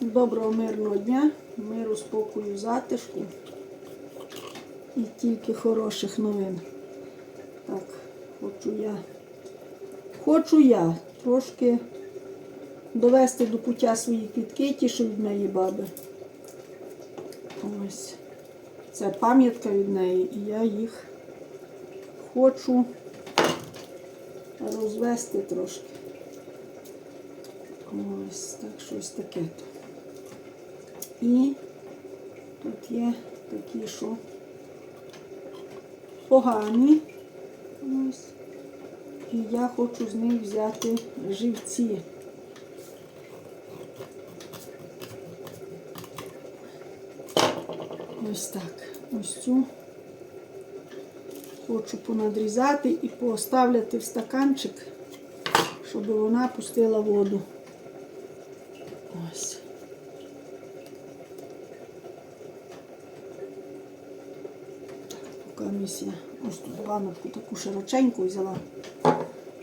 Доброго мирного дня, миру, спокою, затишку і тільки хороших новин. Так, хочу я. Хочу я трошки довести до пуття свої квітки, ті, що від моєї баби. Ось. Це пам'ятка від неї, і я їх хочу розвести трошки. Ось так щось таке. то. І тут є такі, що погані. Ось. І я хочу з них взяти живці. Ось так. Ось цю хочу понадрізати і поставляти в стаканчик, щоб вона пустила воду. Ось. Так, місія. Ось тут баночку таку широченьку взяла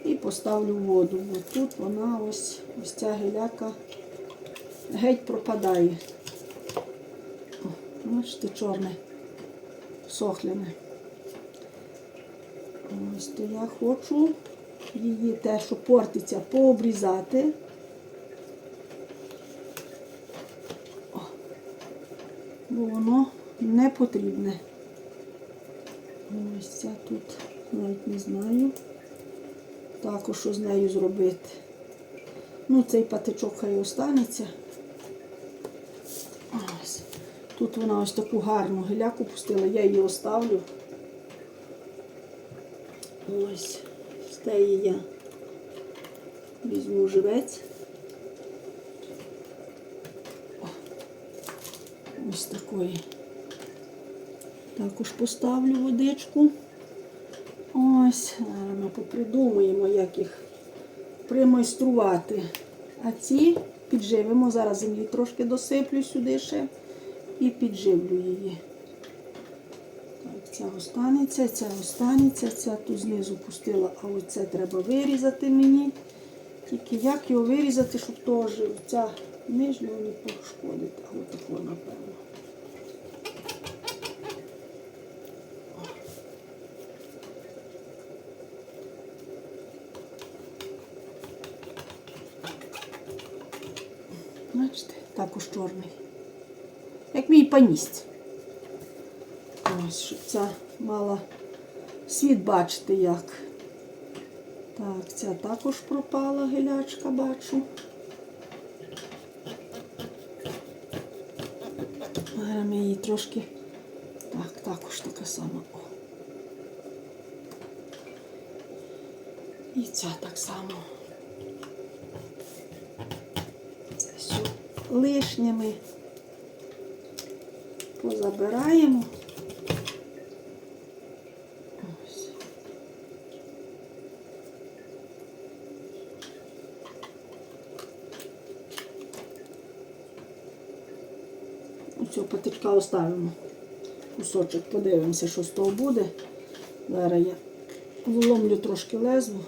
і поставлю воду. Бо тут вона ось, ось ця геляка геть пропадає. О, бачите, чорне, сохляне. Ось то я хочу її те, що портиться, пообрізати. Бо воно не потрібне. Ось ця тут навіть не знаю. Також що з нею зробити. Ну, цей патичок хай останеться. Ось. Тут вона ось таку гарну геляку пустила, я її оставлю. Ось, з теї я візьму живець. Ось такої. Також поставлю водичку. Ось, зараз ми попридумаємо, як їх примайструвати. А ці підживимо. Зараз землі трошки досиплю сюди ще і підживлю її. Так, ця останеться, ця останеться, ця тут знизу пустила, а оце треба вирізати мені. Тільки як його вирізати, щоб теж ця нижнього не пошкодити, а отако, напевно. Бачите, також чорний. Як мій паність. Ось, щоб ця мала світ бачити як. Так, ця також пропала гелячка, бачу. Ми її трошки. Так, також така сама. О. І ця так само. Це все лишнє ми позабираємо. Ось. Цього патичка оставимо. Кусочок подивимося, що з того буде. Зараз я вломлю трошки лезву.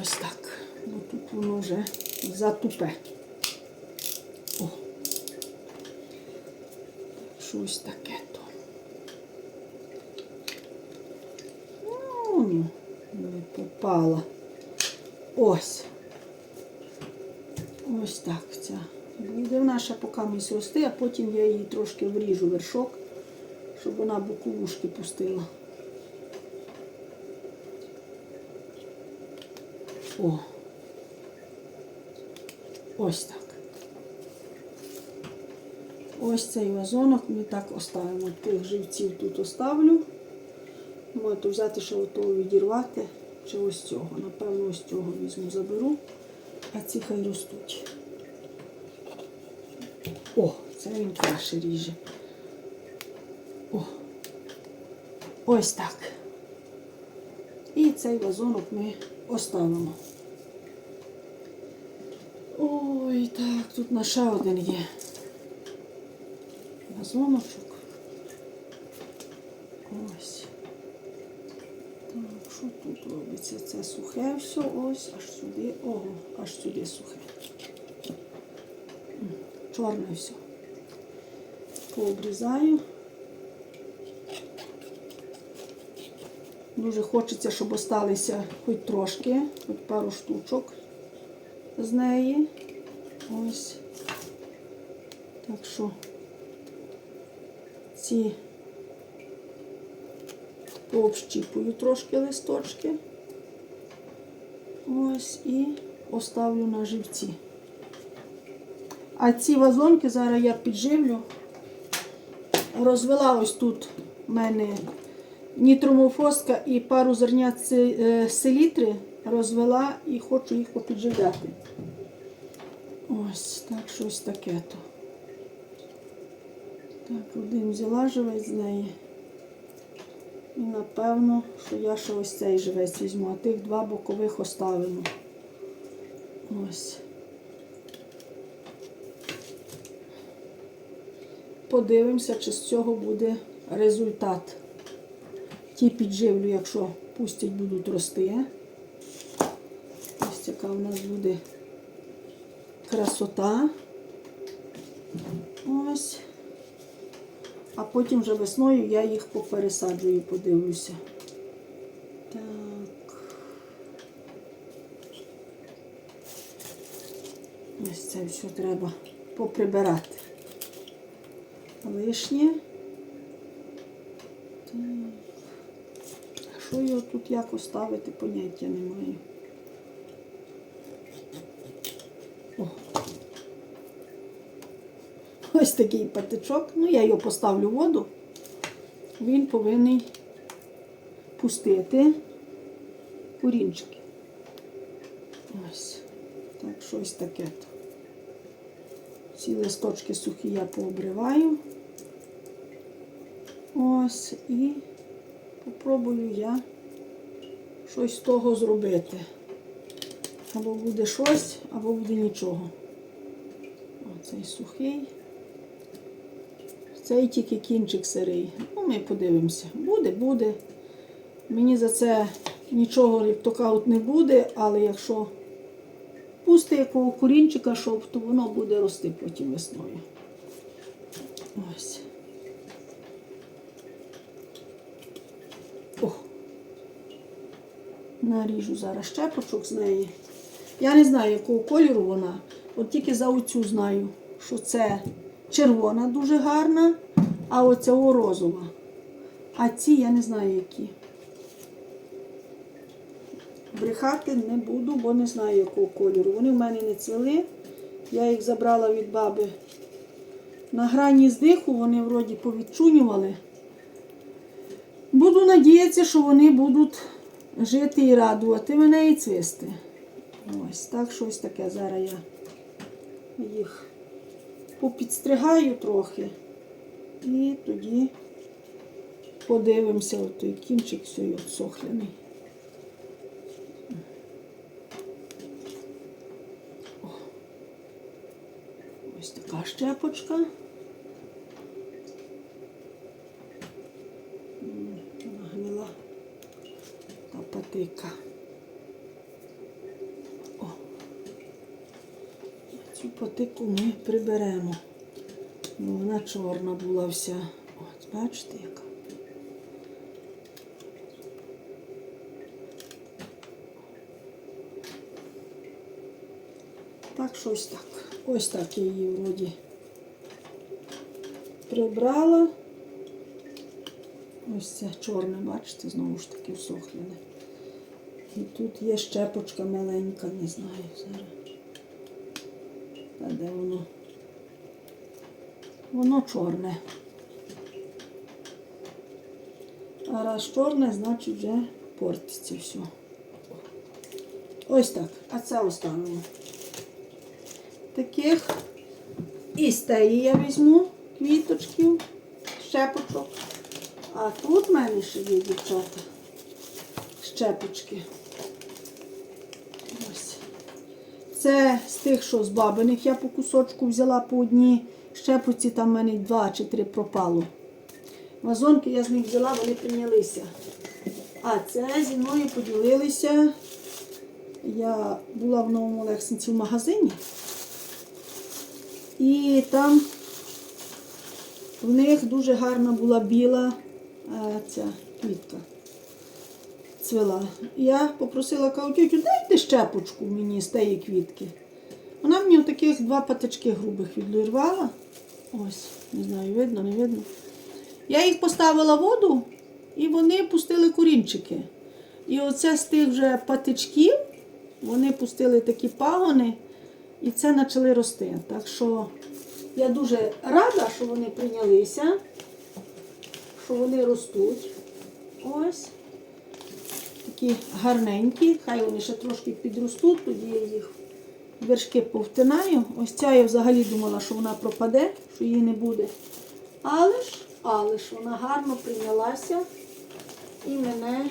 Ось так. Бо тут воно вже затупе. О. Щось таке то. Ну, не попала. Ось. Ось так ця. Буде наша поки місць рости, а потім я її трошки вріжу вершок, щоб вона боковушки пустила. О. Ось так. Ось цей вазонок ми так оставимо. Тих живців тут оставлю. Можете взяти ще отого відірвати, чи ось цього. Напевно, ось цього візьму, заберу, а ці хай ростуть. О, це він краще ріже. О. Ось так. І цей вазонок ми оставимо. Ой, так, тут на ще один є. Вазоночок. Ось. Так, що тут робиться? Це сухе все, ось, аж сюди. Ого, аж сюди сухе. Чорне все. Пообрізаю. Дуже хочеться, щоб осталися хоч трошки, хоч пару штучок з неї. Ось. Так що ці пообщіпую трошки листочки. Ось і оставлю на живці. А ці вазонки зараз я підживлю. Розвела ось тут в мене нітромофоска і пару зернят е, селітри розвела і хочу їх попідживляти. Ось, так щось таке то. Так, один взяла живець з неї. І напевно, що я ще ось цей живець візьму, а тих два бокових оставимо. Ось. Подивимося, чи з цього буде результат. Ті підживлю, якщо пустять, будуть рости. Ось яка у нас буде красота. Ось. А потім вже весною я їх попересаджую, подивлюся. Так. Ось це все треба поприбирати. Лишнє. Так. Що його тут як оставити, поняття не маю. О. Ось такий патичок. Ну, я його поставлю в воду. Він повинен пустити корінчики. Ось. Так, щось таке. Ці листочки сухі я пообриваю. Ось і попробую я щось з того зробити. Або буде щось, або буде нічого. Оцей сухий. Цей тільки кінчик сирий. Ну, ми подивимося. Буде, буде. Мені за це нічого, як не буде, але якщо пусти якого корінчика, щоб, то воно буде рости потім весною. Ось. О. Наріжу зараз щепочок з неї. Я не знаю, якого кольору вона. От тільки за оцю знаю, що це червона дуже гарна, а оця о розова. А ці я не знаю які. Брехати не буду, бо не знаю, якого кольору. Вони в мене не цвіли. Я їх забрала від баби. На грані здиху вони вроді повідчунювали. Буду надіятися, що вони будуть жити і радувати мене і цвісти. Ось так щось таке. Зараз я їх попідстригаю трохи. І тоді подивимося, той кінчик все отсохлений. О. Ось така щепочка. Вона гнила та патика. О. Цю патику ми приберемо. Вона чорна була вся. От, бачите, яка. Так, щось так. Ось так я її вроді прибрала. Ось це чорне, бачите, знову ж таки всохлене. І тут є щепочка маленька, не знаю зараз. Та де воно? Воно чорне. А раз чорне, значить вже портиться все. Ось так. А це оставимо. Таких і з я візьму квіточків, щепочок. А тут в мене ще є дівчата. Щепочки. Ось. Це з тих, що з бабиних я по кусочку взяла по одній щепоці, там в мене два чи три пропало. Вазонки я з них взяла, вони прийнялися. А це зі мною поділилися. Я була в новому Олексинці в магазині. І там в них дуже гарна була біла е, ця квітка. Цвела. Я попросила кажу, дайте щепочку мені з тієї квітки. Вона мені таких два патички грубих відлірвала. Ось, не знаю, видно, не видно. Я їх поставила в воду, і вони пустили корінчики. І оце з тих вже патичків вони пустили такі пагони, і це почали рости. Так що я дуже рада, що вони прийнялися, що вони ростуть. Ось. Такі гарненькі. Хай вони ще трошки підростуть, тоді я їх вершки повтинаю. Ось ця я взагалі думала, що вона пропаде, що її не буде. Але ж, але ж вона гарно прийнялася і мене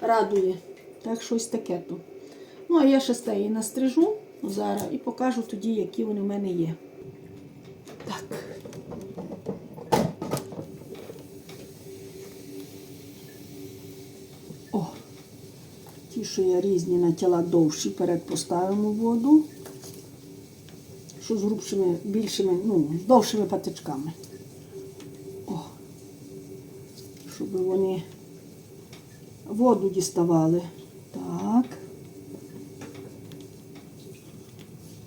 радує. Так що ось таке то. Ну, а я ще з її настрижу зараз і покажу тоді, які вони в мене є. Так. Що я різні на тіла довші, перед поставимо воду. Що з грубшими, більшими, ну, з довшими патичками. О, щоб вони воду діставали. Так.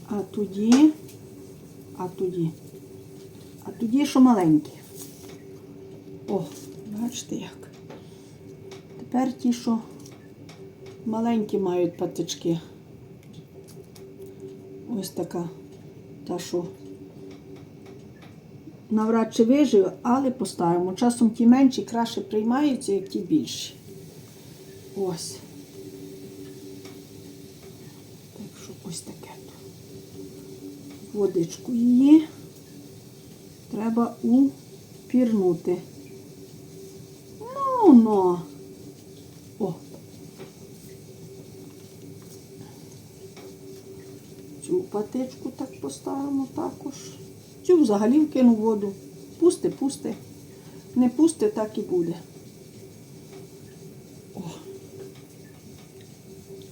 А тоді, а тоді, а тоді, що маленькі. О, бачите як. Тепер ті, що маленькі мають патички. Ось така, та що навряд чи виживе, але поставимо. Часом ті менші краще приймаються, як ті більші. Ось. Так що ось таке. то. Водичку її треба упірнути. Ну, ну. О. Цю патичку так поставимо також. Цю взагалі вкину воду. Пусти, пусти. Не пусти, так і буде. О.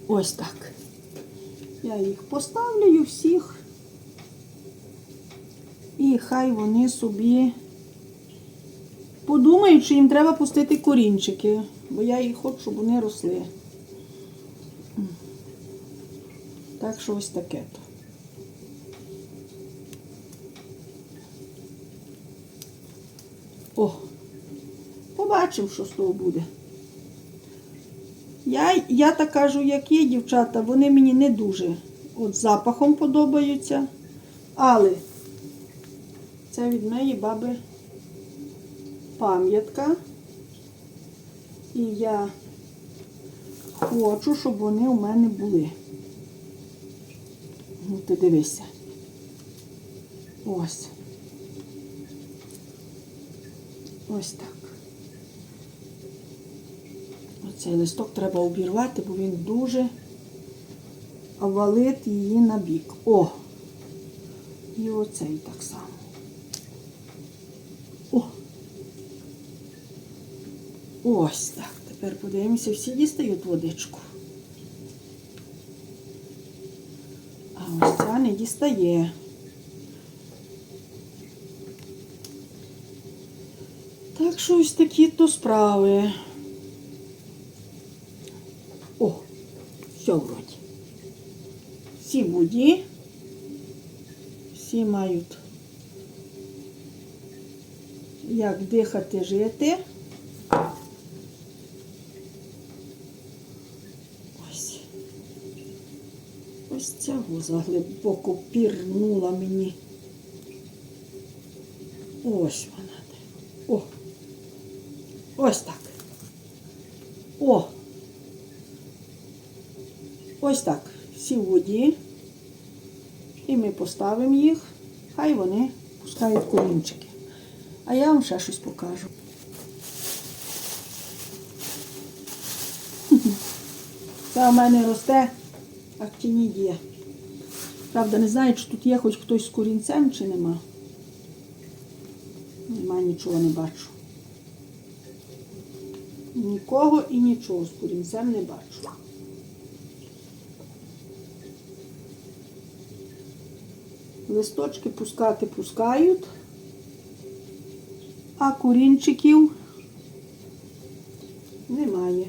Ось так. Я їх поставлю всіх. І хай вони собі подумають, що їм треба пустити корінчики, бо я їх хочу, щоб вони росли. Так що ось таке то. О, побачив, що з того буде. Я, я так кажу, як є дівчата, вони мені не дуже от запахом подобаються. Але це від моєї баби пам'ятка. І я хочу, щоб вони у мене були. Ну, ти дивися. Ось. Ось так. Оцей листок треба обірвати, бо він дуже валить її на бік. О! І оцей так само. О! Ось так. Тепер подивимося, всі дістають водичку. А ось ця не дістає. Так що ось такі то справи. О, все. Всі воді, всі мають як дихати, жити. Ось. Ось цього заглибоко пірнула мені. Ось вона. О. Ось так. О. Ось так. Всі в воді. І ми поставимо їх. Хай вони пускають корінчики. А я вам ще щось покажу. Це у мене росте актинідія. Правда, не знаю, чи тут є хоч хтось з корінцем, чи нема. Нема нічого не бачу. Нікого і нічого з курінцем не бачу. Листочки пускати пускають, а курінчиків немає.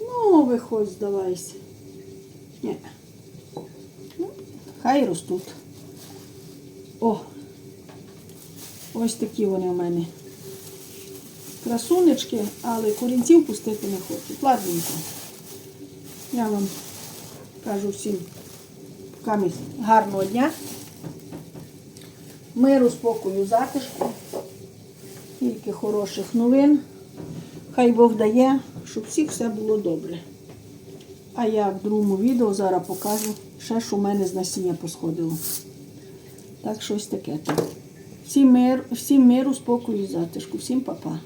Ну, виходь, здавайся. Ні. Ну, хай ростуть. О! Ось такі вони в мене. Красунечки, але корінців пустити не хочуть. Ладненько. Я вам кажу всім камінь гарного дня. Миру, спокою, затишку. Тільки хороших новин. Хай Бог дає, щоб всіх все було добре. А я в другому відео зараз покажу ще, що в мене з насіння посходило. Так, щось таке. Всім, мир, всім миру, спокою затишку. Всім па-па.